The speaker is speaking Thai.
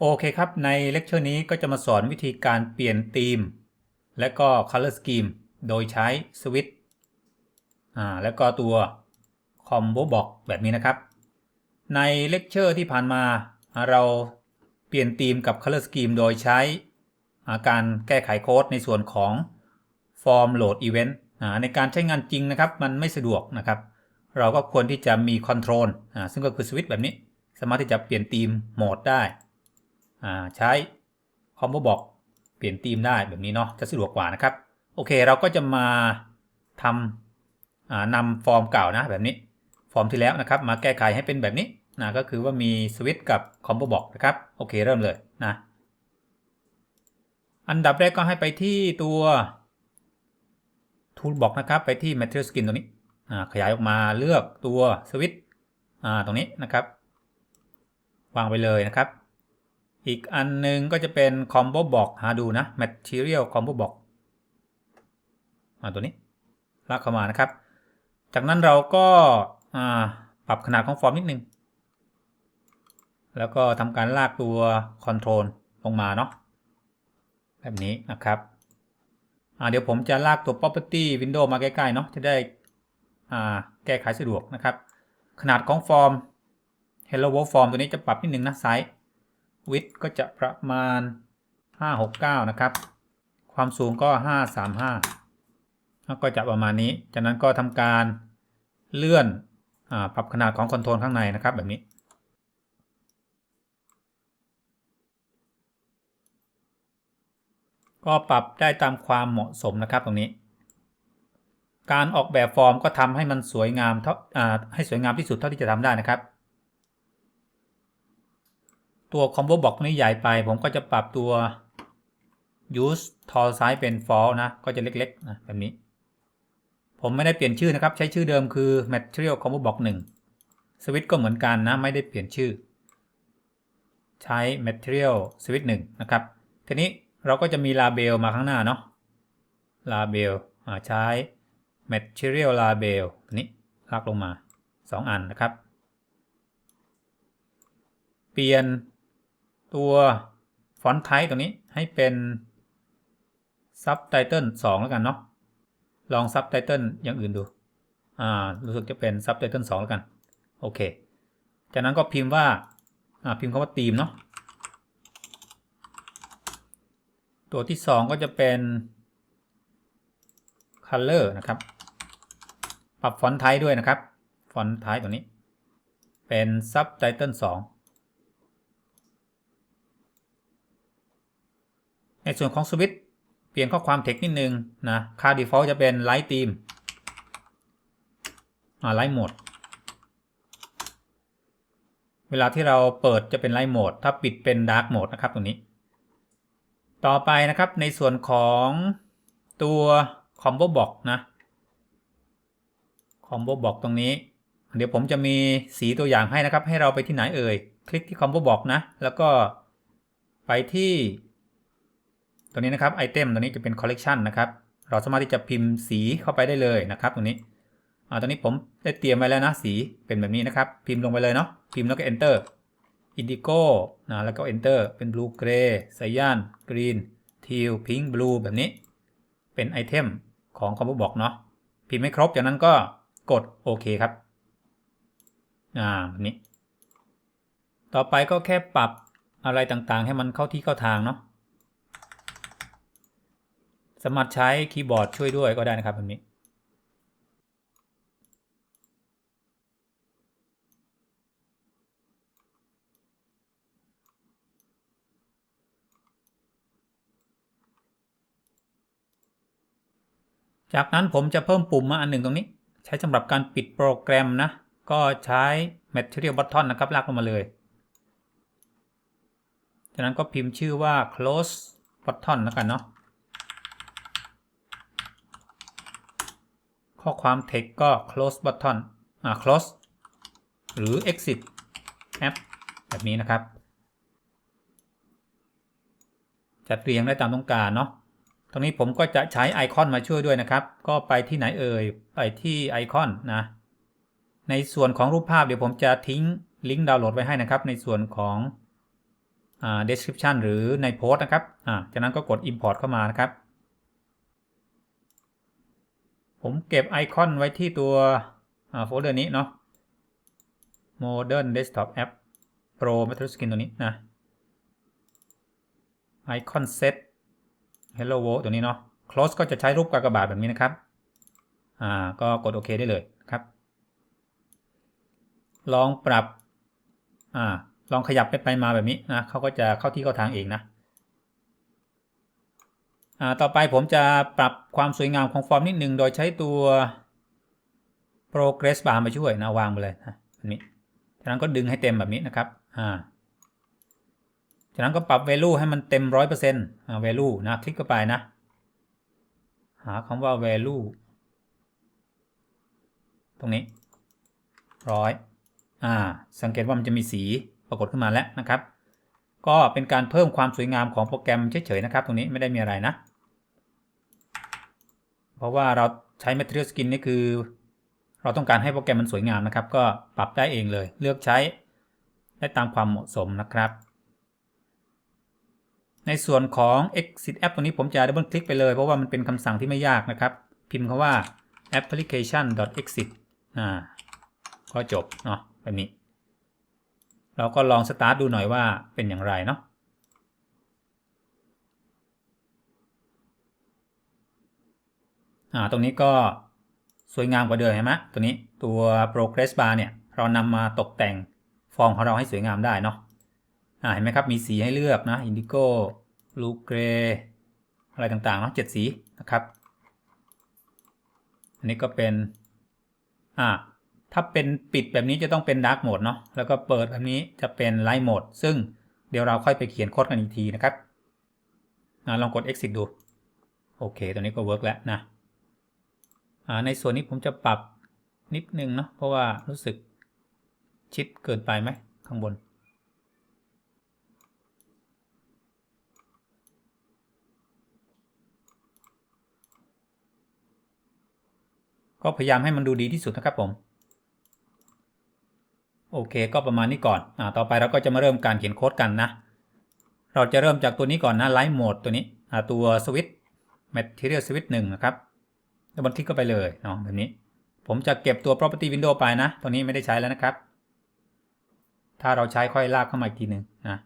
โอเคครับ ในเลคเชอร์นี้ก็จะมาสอนวิธีการเปลี่ยนธีม และก็ Color Scheme โดยใช้สวิตอ่าแล้วก็ตัว Combo Box แบบนี้นะครับ ในเลคเชอร์ที่ผ่านมาเราเปลี่ยนธีมกับ Color Scheme โดยใช้าการแก้ไขโค้ดในส่วนของ Form Load Event ในการใช้งานจริงนะครับ มันไม่สะดวกนะครับ เราก็ควรที่จะมีคอนโทรลซึ่งก็คือสวิตช์แบบนี้ สามารถที่จะเปลี่ยนธีมโหมดได้ ใช้คอมโบบอกเปลี่ยนธีมได้แบบนี้เนาะจะสะดวกกว่านะครับ โอเคเราก็จะมาทำนำฟอร์มเก่านะแบบนี้ฟอร์มที่แล้วนะครับ มาแก้ไขให้เป็นแบบนี้นะก็คือว่ามีสวิตช์กับคอมโบบอกนะครับโอเคเริ่มเลยนะอันดับแรกก็ให้ไปที่ตัว Toolbox นะครับ ไปที่ Material Skin ตรงนี้ขยายออกมาเลือกตัวสวิตช์ตรงนี้นะครับ วางไปเลยนะครับ อีกอันหนึงก็จะเป็น Combo Box หาดูนะ Material Combo Box อ่าตัวนี้ลากเข้ามานะครับ จากนั้นเราก็ปรับขนาดของฟอร์มนิดนึง แล้วก็ทำการลากตัว Control ลงมาเนาะแบบนี้นะครับเดี๋ยวผมจะลากตัว property window มาใกล้ๆเนาะจะได้แก้ไขสะดวกนะครับ ขนาดของฟอร์ม hello world form ตัวนี้จะปรับนิดนึงนะไซส์ width ก็จะประมาณ 569 นะครับ ความสูงก็ 535แล้วก็จะประมาณนี้ จากนั้นก็ทำการเลื่อนอปรับขนาดของคอนโทรลข้างในนะครับแบบนี้ ก็ปรับได้ตามความเหมาะสมนะครับตรงนี้ การออกแบบฟอร์มก็ทำให้มันสวยงามเท่าให้สวยงามที่สุดเท่าที่จะทำได้นะครับ ตัว combo box นี้ใหญ่ไป ผมก็จะปรับตัว use tall size เป็น fall นะ ก็จะเล็กๆนะแบบนี้ ผมไม่ได้เปลี่ยนชื่อนะครับ ใช้ชื่อเดิมคือ material combo box 1 switch ก็เหมือนกันนะ ไม่ได้เปลี่ยนชื่อ ใช้ material switch 1นะครับ ทีนี้เราก็จะมี label มาข้างหน้าเนาะ label ใช้ material label นี้ลากลงมา 2 อันนะครับ เปลี่ยน ตัวฟอนต์ไทป์ตรงนี้ให้เป็น subtitle 2แล้วกันเนาะลอง subtitle อย่างอื่นดู อ่า รู้สึกจะเป็น subtitle 2แล้วกัน โอเค จากนั้นก็พิมพ์ว่า อ่า พิมพ์คำว่า theme เนาะ ตัวที่2ก็จะเป็น color นะครับ ปรับฟอนต์ไทป์ด้วยนะครับ ฟอนต์ไทป์ตัวนี้ เป็น subtitle 2 ในส่วนของสวิตช์เปลี่ยนข้อความเทคนิดนึงนะค่า default จะเป็น light theme อ่า light mode เวลาที่เราเปิดจะเป็น light mode ถ้าปิดเป็น dark mode นะครับตรงนี้ ต่อไปนะครับในส่วนของตัว combo box นะ combo box ตรงนี้ เดี๋ยวผมจะมีสีตัวอย่างให้นะครับ ให้เราไปที่ไหนเอ่ย คลิกที่ combo box นะ แล้วก็ไปที่ ตัวนี้นะครับไอเทมตัวนี้จะเป็น collection นะครับ เราสามารถที่จะพิมพ์สีเข้าไปได้เลยนะครับตรงนี้อ่าตรงนี้ผมได้เตรียมไว้แล้วนะสีเป็นแบบนี้นะครับ พิมพ์ลงไปเลยเนาะพิมพ์แล้วก็ enter indigo นะแล้วก็ enter เป็น blue gray cyan green teal pink blue แบบนี้ เป็นไอเทมของ combo box เนาะพิมพ์ไม่ครบจากนั้นก็กดโอเคครับอ่าแบบนี้ ต่อไปก็แค่ปรับอะไรต่างๆ ให้มันเข้าที่เข้าทางเนาะ สามารถใช้คีย์บอร์ดช่วยด้วยก็ได้นะครับแบบนี้ จากนั้นผมจะเพิ่มปุ่มมาอันหนึ่งตรงนี้ ใช้สำหรับการปิดโปรแกรมนะ ก็ใช้ Material Button นะครับ ลากลงมาเลย จากนั้นก็พิมพ์ชื่อว่า close button แล้วกันเนาะ ข้อความ text ก็ close button อ่า close หรือ exit app แบบนี้นะครับ จัดเรียงได้ตามต้องการเนาะตรงนี้ผมก็จะใช้ไอคอนมาช่วยด้วยนะครับ ก็ไปที่ไหนเอ่ย ไปที่ไอคอนนะ ในส่วนของรูปภาพเดี๋ยวผมจะทิ้งลิงก์ดาวน์โหลดไว้ให้นะครับ ในส่วนของอ่า description หรือในโพสต์นะครับ อ่า จากนั้นก็กด import เข้ามานะครับ ผมเก็บไอคอนไว้ที่ตัวโฟลเดอร์นี้เนาะ modern desktop app pro material skin ตัวนี้นะไอคอน set hello world ตัวนี้เนาะ close ก็จะใช้รูปกากบาทแบบนี้นะครับ อ่า ก็กดโอเคได้เลยครับ ลองปรับ อ่า ลองขยับไปไปมาแบบนี้นะเขาก็จะเข้าที่เข้าทางเองนะ ต่อไปผมจะปรับความสวยงามของฟอร์มนิดหนึ่งโดยใช้ตัว progress bar มาช่วยนะวางไปเลยนะแบบนี้จากนั้นก็ดึงให้เต็มแบบนี้นะครับอ่าจากนั้นก็ปรับ value ให้มันเต็ม100%อ่า value นะคลิกเข้าไปนะ หาคำว่า value ตรงนี้ร้อยอ่า สังเกตว่ามันจะมีสีปรากฏขึ้นมาแล้วนะครับ ก็เป็นการเพิ่มความสวยงามของโปรแกรมเฉยๆนะครับ ตรงนี้ไม่ได้มีอะไรนะ เพราะว่าเราใช้ Material Skin นี่คือ เราต้องการให้โปรแกรมมันสวยงามนะครับ ก็ปรับได้เองเลย เลือกใช้ได้ตามความเหมาะสมนะครับ ในส่วนของ Exit App ตัวนี้ผมจะดับเบิลคลิกไปเลย เพราะว่ามันเป็นคำสั่งที่ไม่ยากนะครับ พิมพ์คำว่า application.exit อ่าก็จบเนาะแบบนี้ เราก็ลองสตาร์ทดูหน่อยว่าเป็นอย่างไรเนาะอ่าตรงนี้ก็สวยงามกว่าเดิมเห็นไหมตัวนี้ตัว progress bar เนี่ยเรานำมาตกแต่งฟอร์มของเราให้สวยงามได้เนาะอ่าเห็นไหมครับมีสีให้เลือกนะ indigo blue gray อะไรต่างๆเนาะเจ็ดสีนะครับ อันนี้ก็เป็นอ่า ถ้าเป็นปิดแบบนี้จะต้องเป็น dark mode เนาะแล้วก็เปิดแบบนี้จะเป็น light mode ซึ่งเดี๋ยวเราค่อยไปเขียนโค้ดกันอีกทีนะครับอ่าลองกด exit ดู โอเค ตัวนี้ก็ work แล้วนะอ่าในส่วนนี้ผมจะปรับนิดนึงเนาะเพราะว่ารู้สึกชิดเกินไปไหมข้างบน ก็พยายามให้มันดูดีที่สุดนะครับผม โอเค ก็ประมาณนี้ก่อนอ่าต่อไปเราก็จะมาเริ่มการเขียนโค้ดกันนะ เราจะเริ่มจากตัวนี้ก่อนนะไลท์โหมดตัวนี้อ่าตัวสวิตช์ Material Switch 1นะครับแล้วบันทึกเข้าไปเลยเนาะแบบนี้ ผมจะเก็บตัว property window ไปนะ ตัวนี้ไม่ได้ใช้แล้วนะครับ ถ้าเราใช้ค่อยลากเข้ามาอีกทีหนึ่งนะ